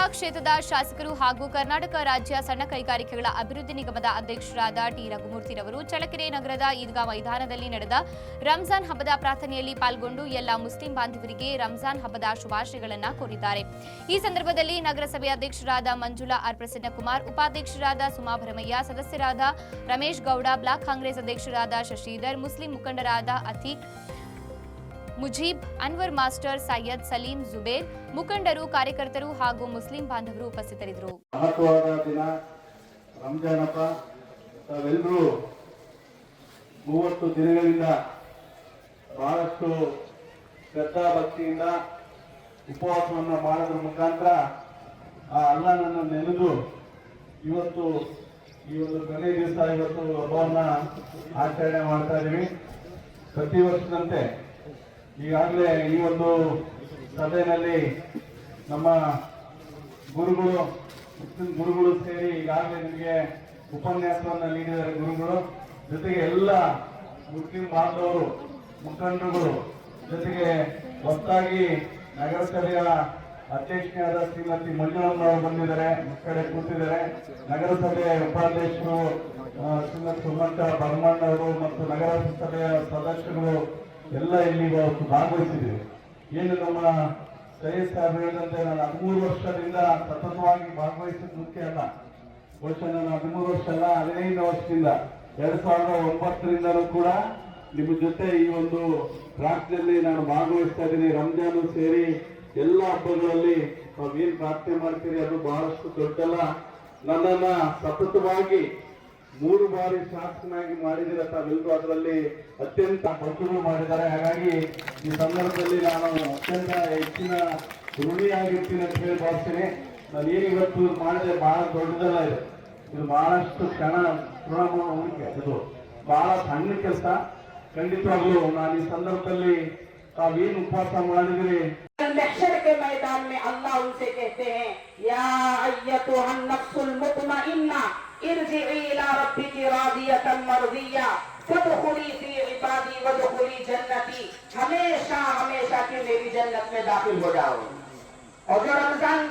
ಶಾಸಕರು ಹಾಗೂ ಕರ್ನಾಟಕ ರಾಜ್ಯ ಸಣ್ಣ ಕೈಗಾರಿಕೆಗಳ ಅಭಿವೃದ್ಧಿ ನಿಗಮದ ಅಧ್ಯಕ್ಷರಾದ ಟಿ. ರಘುಮೂರ್ತಿರವರು ಚಳಕೆರೆ ನಗರದ ಈದ್ಗಾ ಮೈದಾನದಲ್ಲಿ ನಡೆದ ರಂಜಾನ್ ಹಬ್ಬದ ಪ್ರಾರ್ಥನೆಯಲ್ಲಿ ಪಾಲ್ಗೊಂಡು ಎಲ್ಲ ಮುಸ್ಲಿಂ ಬಾಂಧವರಿಗೆ ರಂಜಾನ್ ಹಬ್ಬದ ಶುಭಾಶಯಗಳನ್ನು ಕೋರಿದ್ದಾರೆ. ಈ ಸಂದರ್ಭದಲ್ಲಿ ನಗರಸಭೆ ಅಧ್ಯಕ್ಷರಾದ ಮಂಜುಳಾ ಆರ್. ಪ್ರಸನ್ನಕುಮಾರ್, ಉಪಾಧ್ಯಕ್ಷರಾದ ಸುಮಾ ಭರಮಯ್ಯ, ಸದಸ್ಯರಾದ ರಮೇಶ್ ಗೌಡ, ಬ್ಲಾಕ್ ಕಾಂಗ್ರೆಸ್ ಅಧ್ಯಕ್ಷರಾದ ಶಶಿಧರ್, ಮುಸ್ಲಿಂ ಮುಖಂಡರಾದ ಅತೀಕ್ ಮುಜೀಬ್, ಅನ್ವರ್ ಮಾಸ್ಟರ್ ಸೈಯದ್ ಸಲೀಂ ಜುಬೇರ್, ಮುಖಂಡರು, ಕಾರ್ಯಕರ್ತರು ಹಾಗೂ ಮುಸ್ಲಿಂ ಬಾಂಧವರು ಉಪಸ್ಥಿತರಿದ್ದರು. ದಿನ ರಂಜಾನ್ ಮೂವತ್ತು ದಿನಗಳಿಂದ ಬಹಳಷ್ಟು ಶ್ರದ್ಧಾ ಭಕ್ತಿಯಿಂದ ಉಪವಾಸವನ್ನು ಮಾಡೋದ್ರ ಮುಖಾಂತರ ಆ ಅಲ್ಲನನ್ನು ನೆನೆದು ಇವತ್ತು ಈ ಒಂದು ಕೊನೆ ದಿವಸ ಇವತ್ತು ಹಬ್ಬವನ್ನು ಆಚರಣೆ ಮಾಡ್ತಾ ಇದ್ದೀವಿ ಪ್ರತಿ ವರ್ಷದಂತೆ ಈಗಾಗಲೇ ಈ ಒಂದು ಸಭೆಯಲ್ಲಿ ನಮ್ಮ ಗುರುಗಳು ಗುರುಗಳು ಸೇರಿ ಈಗಾಗಲೇ ನಿಮಗೆ ಉಪನ್ಯಾಸವನ್ನು ನೀಡಿದ್ದಾರೆ ಗುರುಗಳು. ಜೊತೆಗೆ ಎಲ್ಲ ಮುಸ್ಲಿಂ ಬಾಂಧವರು, ಮುಖಂಡರುಗಳು, ಜೊತೆಗೆ ಹೊಸದಾಗಿ ನಗರಸಭೆಯ ಅಧ್ಯಕ್ಷೆಯಾದ ಶ್ರೀಮತಿ ಮಂಜುಳಮ್ಮನವರು ಬಂದಿದ್ದಾರೆ, ಈ ಕಡೆ ಕೂತಿದ್ದಾರೆ. ನಗರಸಭೆಯ ಉಪಾಧ್ಯಕ್ಷರು ಶ್ರೀಮತಿ ಸುಮಂತ ಅವರು ಮತ್ತು ನಗರಸಭೆಯ ಸದಸ್ಯರು ಎಲ್ಲ ಇಲ್ಲಿ ಇವತ್ತು ಭಾಗವಹಿಸಿದೆ. ಏನು ನಮ್ಮ ಸೈಯದ್ ಸಾಹೇಬ್ ನಾನು ಹದಿಮೂರು ವರ್ಷದಿಂದ ಸತತವಾಗಿ ಭಾಗವಹಿಸಿದ ಮುಖ್ಯ ಅಲ್ಲ. ಬಹುಶಃ ನಾನು ಹದಿಮೂರು ವರ್ಷ ಅಲ್ಲ, ಹದಿನೈದು ವರ್ಷದಿಂದ, ಎರಡ್ ಸಾವಿರದ ಒಂಬತ್ತರಿಂದಲೂ ಕೂಡ ನಿಮ್ಮ ಜೊತೆ ಈ ಒಂದು ಪ್ರಾರ್ಥನೆಯಲ್ಲಿ ನಾನು ಭಾಗವಹಿಸ್ತಾ ಇದ್ದೀನಿ. ರಂಜಾನು ಸೇರಿ ಎಲ್ಲ ಹಬ್ಬಗಳಲ್ಲಿ ನಾವು ಏನ್ ಪ್ರಾರ್ಥನೆ ಮಾಡ್ತೀರಿ ಅದು ಬಹಳಷ್ಟು ದೊಡ್ಡಲ್ಲ. ನನ್ನನ್ನ ಸತತವಾಗಿ ಮೂರು ಬಾರಿ ಶಾಸಕನಾಗಿ ಮಾಡಿದಿರ ತಾವೆಲ್ಲರೂ ಅದರಲ್ಲಿ ಅತ್ಯಂತ ಕರ್ತವ್ಯ ಮಾಡಿದ್ದಾರೆ. ಹಾಗಾಗಿ ಈ ಸಂದರ್ಭದಲ್ಲಿ ನಾನು ಅತ್ಯಂತ ಹೆಚ್ಚಿನ ಋಣಿಯಾಗಿರ್ತೀನಿ ಅಂತ ಹೇಳಿ ಭಾವಿಸ್ತೇನೆ. ನಾನು ಏನು ಇವತ್ತು ಮಾಡಿದೆ, ಬಹಳ ದೊಡ್ಡದಲ್ಲ ಇದೆ. ಇದು ಬಹಳಷ್ಟು ಕ್ಷಣ ಇದು ಬಹಳ ಸಣ್ಣ ಕೆಲಸ. ಖಂಡಿತವಾಗ್ಲೂ ನಾನು ಈ ಸಂದರ್ಭದಲ್ಲಿ ತಾವೇನು ಉಪವಾಸ ಮಾಡಿದ್ರಿ? ಅಕ್ಷರಕ್ಕೆ ಮೈದಾನ ಅಲ್ಲ ಉನ್ಸೆ ಕೇಳ್ತೇನೆ. ಯಾ ಅಯ್ಯತು ಹನ್ನಪ್ಪು मुतमइन्ना इरजिई इला रब्बिकी रादियतन मर्दिया फदखुली फ़ी इबादी वदखुली जन्नती हमेशा हमेशा की मेरी जन्नत में दाखिल हो जाओ और जो रमज़ान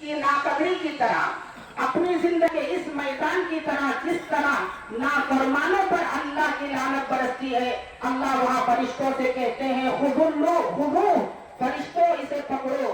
की नाकदरी की तरह अपनी ज़िंदगी इस मैदान की तरह जिस तरह नाफरमानों पर अल्लाह की लानत बरसती है अल्लाह वहाँ फरिश्तों से कहते हैं फरिश्तों इसे पकड़ो